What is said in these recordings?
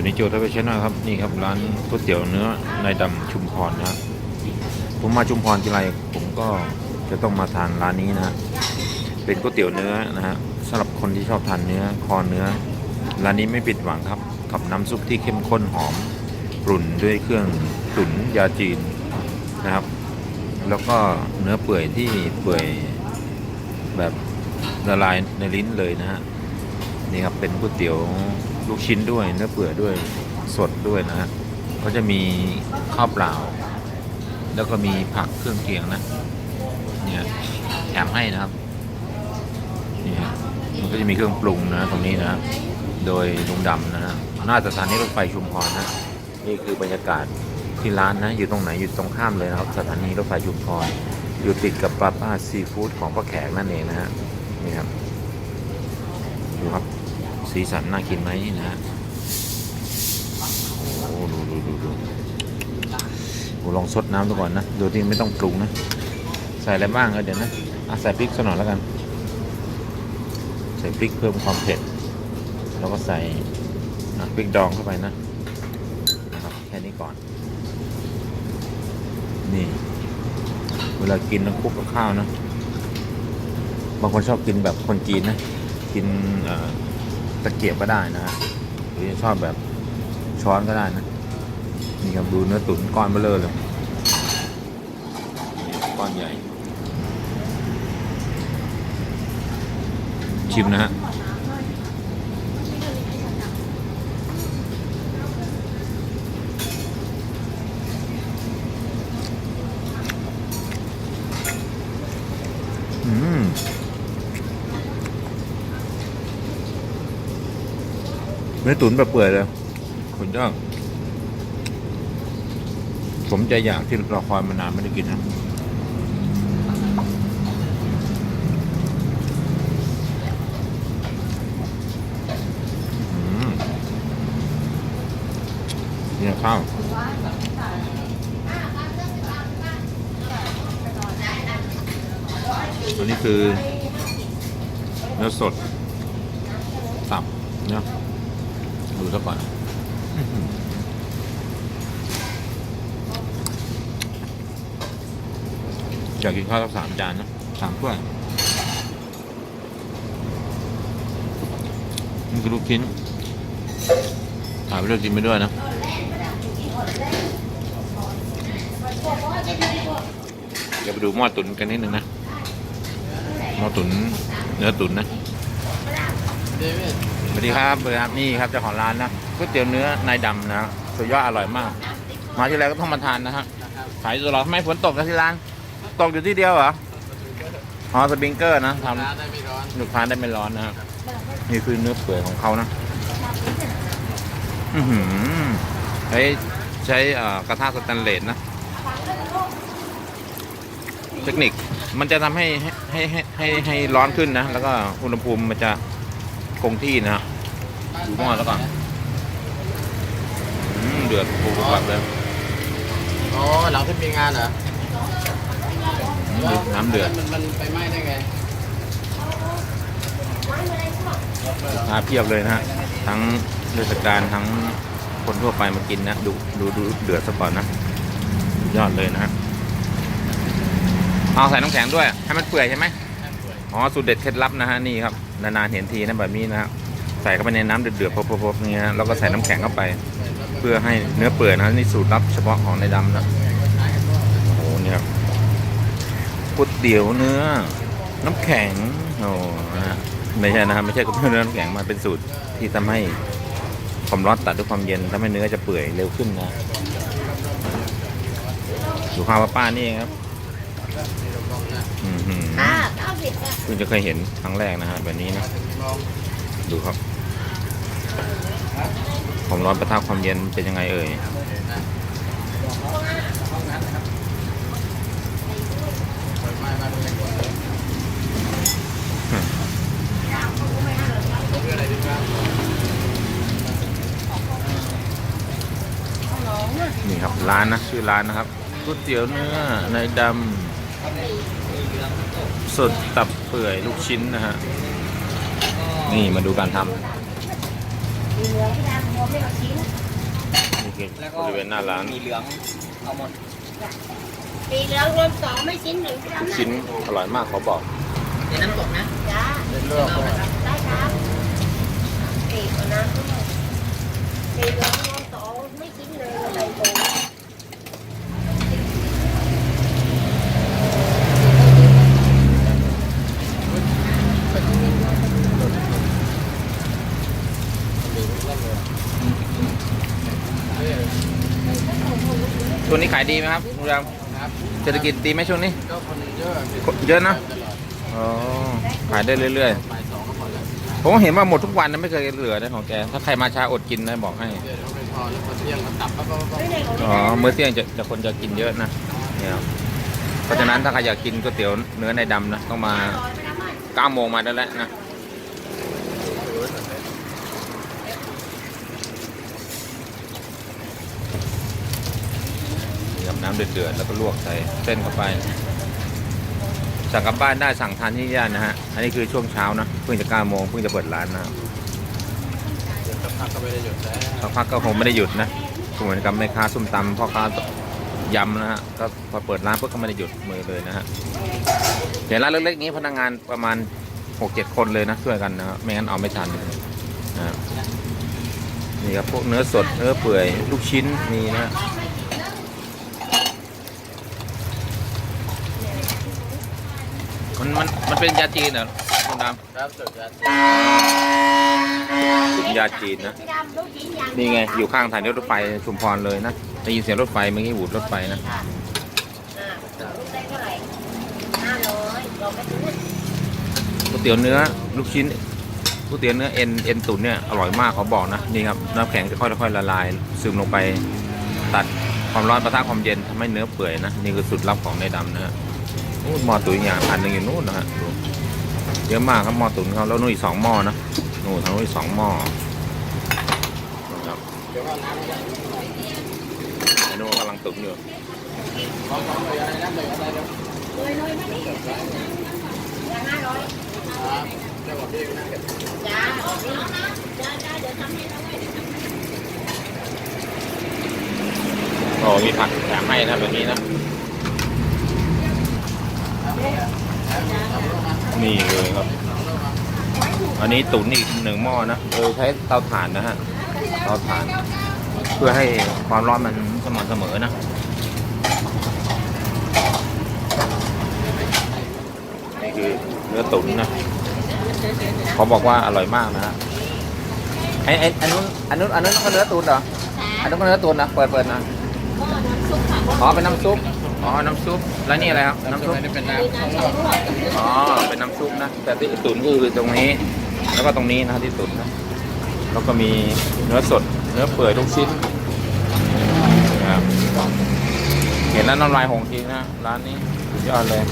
สุนิโจทวีชนะครับนี่ครับร้านก๋วยเตี๋ยวเนื้อนายดำชุมพรนะครับผมมาชุมพรทีไรผมก็จะต้องมาทานร้านนี้นะเป็นก๋วยเตี๋ยวเนื้อนะฮะสำหรับคนที่ชอบทานเนื้อคอเนื้อร้านนี้ไม่ผิดหวังครับกับน้ำซุปที่เข้มข้นหอมกรุ่นด้วยเครื่องตุ๋นยาจีนนะครับ แล้วก็เนื้อเปื่อยที่เปื่อยแบบละลายในลิ้นเลยนะฮะนี่ครับเป็นก๋วยเตี๋ยว ลูกชิ้นด้วยเนื้อเปื่อยด้วยสดด้วยนะฮะก็จะมีข้าวเปล่า แล้วก็มีผักเครื่องเคียงนะเนี่ยแถมให้นะครับเนี่ฮะมันก็จะมีเครื่องปรุงนะตรงนี้นะ โดยลุงดำนะฮะหน้าสถานีรถไฟชุมพรนะนี่คือบรรยากาศที่ร้านนะ อยู่ตรงไหนอยู่ตรงข้ามเลยนะครับ สถานีรถไฟชุมพรอยู่ติดกับปาป้าซีฟู้ดของพ่อแขกนั่นเองนะฮะนี่ครับดูครับ สีสันน่ากินไหมนะฮะโอ้ดูดูดูดูโอ้ลองซดน้ำดูก่อนนะดูที่ไม่ต้องปรุงนะ ใส่อะไรบ้างก็เดี๋ยวนะอใส่พริกสักหน่อยแล้วกัน ใส่พริกเพิ่มความเผ็ด แล้วก็ใส่พริกดองเข้าไปนะนะครับแค่นี้ก่อน นี่ เวลากินต้องคลุกกับข้าวนะ บางคนชอบกินแบบคนจีนนะ กินเอ่อ ตะเกียบก็ได้นะฮะหรือจะชอบแบบช้อนก็ได้นะ นี่ครับดูเนื้อตุ๋นก้อนเบลอเลยก้อนใหญ่ ชิมนะฮะ อืม เนื้อตุ๋นแบบเปื่อยเลยคุณจ้างผมใจอยากที่รอคอยมานานไม่ได้กินนะเนี่ยข้าวอันนี้คือเนื้อสดตับเนาะ ดูซะก่อนอยากกินข้าวสักสามจานนะสามถ้วยนี่คือลูกชิ้นถ่ายไปด้วยกินไปด้วยนะเดี๋ยวไปดูหม้อตุ๋นกันนิดนึงนะหม้อตุ๋นเนื้อตุ๋นนะ วัสดีครับสวัสดีครับนี่ครับเจ้าของร้านนะก๋วยเตี๋ยวเนื้อนายดำนะสุดยอดอร่อยมาก มาที่ไรก็ต้องมาทานนะฮะขายตลอดทำไมฝนตกนะที่ร้าน ตกอยู่ที่เดียวเหรออ๋อสปริงเกอร์นะทร้านได้ไม่ร้อนำลูกค้าได้ไม่ร้อนนะครับนี่คือเนื้อเปื่อยของเขานะอือหือใช้ใช้กระทะสแตนเลสนะ เทคนิคมันจะทำให้ให้ให้ให้ให้ร้อนขึ้นนะ แล้วก็อุณหภูมิมันจะ คงที่นะฮะดูหม้อแล้วก่อนอืมเดือดปูกลับเลยอ๋อหลังที่มีงานเหรออืมน้ำเดือดมันมันไปไหม้ได้ไงมาเพียบเลยนะฮะทั้งเทศกาลทั้งคนทั่วไปมากินนะดูดูดูเดือดซะก่อนนะสุดยอดเลยนะฮะเอาใส่น้ำแข็งด้วยให้มันเปื่อยใช่ไหม อ๋อสูตรเด็ดเคล็ดลับนะฮะนี่ครับนานๆเห็นทีนะแบบนี้นะฮะใส่เข้าไปในน้ำเดือดๆพบๆนี่ฮะแล้วก็ใส่น้ำแข็งเข้าไป เพื่อให้เนื้อเปื่อยนะนี่สูตรลับเฉพาะของในดำนะโอ้โหเนี่ยครับก๋วยเตี๋ยวเนื้อ น้ำแข็งโอ้นะฮะไม่ใช่นะครับไม่ใช่ก๋วยเตี๋ยวเนื้อน้ำแข็งมันเป็นสูตรที่ทำให้ความร้อนตัดด้วยความเย็นทำให้เนื้อจะเปื่อยเร็วขึ้นนะดูข้าวป้านี่เองครับ ค่ะเก้าสิบค่ะเพิ่งจะเคยเห็นครั้งแรกนะฮะแบบนี้นะ ดูครับความร้อนประทะความเย็นเป็นยังไงเอ่ยนี่ครับร้านนะชื่อร้านนะครับก๋วยเตี๋ยวเนื้อในดำ สดตับเปื่อยลูกชิ้นนะฮะ นี่มาดูการทำสีเหลืองพี่ดำรวมไม่เอาชิ้นนี่คือแล้วก็บริเวณหน้าร้าน มีเหลืองเอาหมดสีเหลืองรวมสองไม่ชิ้นหนึ่งพี่ทุกดำนะชิ้นอร่อยมากเขาบอกเดี๋ยวน้ำตกนะจ้าเป็นเลือกเลยได้ครับสีก่อนนะสีเหลืองรวมสองไม่ชิ้นหนึ่งอะไรโต ช่วงนี้ขายดีไหมครับคุณดครับำเศรษฐกิจดีไหมช่วงนี้ ก็คนเยอะคนเยอะนะตลอดอ๋อขายได้เรื่อยบ่ายสองก็หมดแล้วๆผมก็เห็นว่าหมดทุกวันนะไม่เคยเหลือนะของแก ถ้าใครมาช้าอดกินนะบอกให้เดี๋ยวเราไปพอแล้วพอเที่ยงก็ตับปั๊บปั๊บปั๊บไม่ได้ของอ๋อมื้อเที่ยงจะจะคนจะกินเยอะนะเนี่ยครับเพราะฉะนั้นถ้าใครอยากกินก๋วยเตี๋ยวเนื้อในดำนะต้องมา9โมงมาได้แล้วนะ นี่ครับน้ำเดือดๆแล้วก็ลวกใส่เส้นเข้าไป สั่งกลับบ้านได้สั่งทานที่ย่านนะฮะ อันนี้คือช่วงเช้านะ เพิ่งจะ9โมงเพิ่งจะเปิดร้านนะครับเดี๋ยวสักพักก็ไม่ได้หยุดแล้วสักพักก็คงไม่ได้หยุดนะเหมือนกับแม่ค้าส้มตำพ่อค้ายำนะฮะ ก็พอเปิดร้านปุ๊บก็ไม่ได้หยุดมือเลยนะฮะเดี๋ยวร้านเล็กๆนี้พนักงานประมาณหกเจ็ดคนเลยนะช่วยกันนะครับไม่งั้นเอาไม่ทันนะครับนี่ครับพวกเนื้อสดเนื้อเปื่อยลูกชิ้นมีนะฮะ มันเป็นยาจีนเหรอคุณดครับสุดยอดำเป็นยาจีนนะ นี่ไง อยู่ข้างสถานีรถไฟชุมพรเลยนะได้ยินเสียงรถไฟเมื่อกี้หูดรถไฟนะก๋วยเตี๋ยวเนื้อลูกชิ้นก๋วยเตี๋ยวเนื้อเอ็นเอ็นตุ๋นเนี่ยอร่อยมากเขาบอกนะนี่ครับน้ำแข็งจะค่อยๆละลาย ซึมลงไปตัดความร้อนประทะความเย็นทำให้เนื้อเปื่อยนะ นี่คือสูตรลับของในดำนะฮะ โอ้หมอตุ๋นอย่างอันหนึ่งอยู่นู่นนะฮะเยอะมากครับหมอตุ๋นเขาแล้วนู่นอีกสองหม้อนะนู่นทางนู้นอีกสองหม้อนะครับเนื้อ้นู่นกำลังตุ๋นอยู่ลองลองเลยอะไรนะเลยอะไรเดี๋ยวเลยเลยมานี่อย่างห้าร้อยครับเจ้าของพี่นะจ้าจ้าจ้าเดี๋ยวทำให้เราไว้โอ้มีผักแถมให้นะแบบนี้นะ นี่เลยครับ อันนี้ตุ๋นอีกหนึ่งหม้อนะโดยใช้เตาถ่านนะฮะ เตาถ่าน เพื่อให้ความร้อนมันสม่ำเสมอนะนี่คือเนื้อตุ๋นนะเขาบอกว่าอร่อยมากนะฮะไอ้ไอ้อันนู้นอันนู้นอันนู้นก็เนื้อตุ๋นเหรออันนู้นก็เนื้อตุ๋นนะเปิดเปิดนะอ๋อเป็นน้ำซุป อ๋อ น้ำซุป แล้วนี่อะไรครับ น้ำซุปไม่ได้เป็นน้ำข้างนอกอ๋อ เป็นน้ำซุปนะ แต่ที่ตุ๋นก็คือตรงนี้ แล้วก็ตรงนี้นะที่ตุ๋นนะ แล้วก็มีเนื้อสด เนื้อเปื่อยทุกชิ้นนะครับเห็นแล้วน้ำลายหงจริงนะ ร้านนี้สุดยอดเลย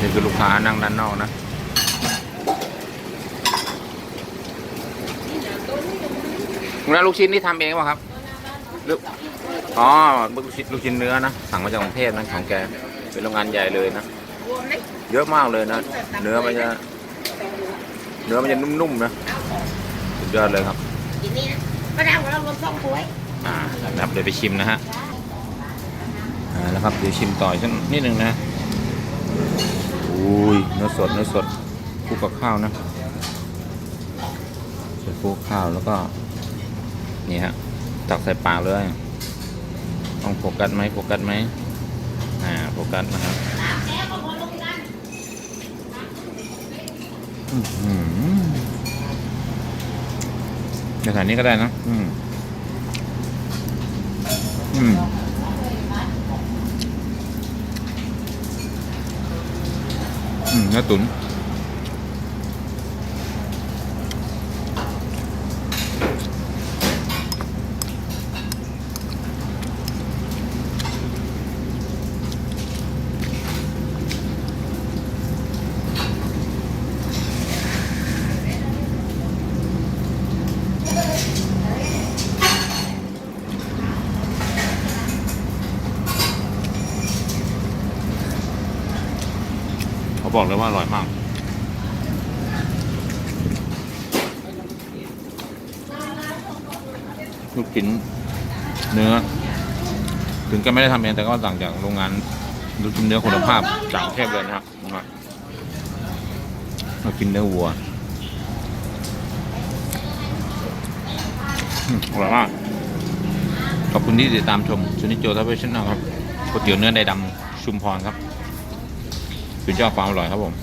นี่คือลูกค้านั่งด้านนอกนะ คุณน้าลูกชิ้นที่ทำเองป่ะครับหรืออ๋อลูกชิ้นลูกชิ้นเนื้อนะ สั่งมาจากกรุงเทพนะของแก เป็นโรงงานใหญ่เลยนะรวมไหมเยอะมากเลยนะ เนื้อมันจะ เนื้อมันจะนุ่มๆนะ สุดยอดเลยครับทีนี้นะป้าดำของเรารวมสองถ้วย อ่านะครับเดี๋ยวไปชิมนะฮะ อ่าแล้วครับเดี๋ยวชิมต่ออีกสักนิดนึงนะอุ้ยเนื้อสดเนื้อสดคลุกกับข้าวนะใส่คลุกกับข้าวแล้วก็ นี่ฮะตักใส่ปากเลยต้องโฟกัสไหมโฟกัสไหมอ่าโฟกัสนะครับอื้อหือในฐานนี้ก็ได้นะอืมอืมอืมเนื้อตุ๋น บอกเลยว่าอร่อยมาก ลูกชิ้นเนื้อ ถึงจะไม่ได้ทำเองแต่ก็สั่งจากโรงงานลูกชิ้นเนื้อคุณภาพจากกรุงเทพเลยนะครับมากินเนื้อวัวอร่อยมาก ขอบคุณที่ติดตามชมชุนิโจทัพเวชนะครับก๋วยเตี๋ยวเนื้อในดำชุมพรครับ เป็นเจ้าความอร่อยครับผม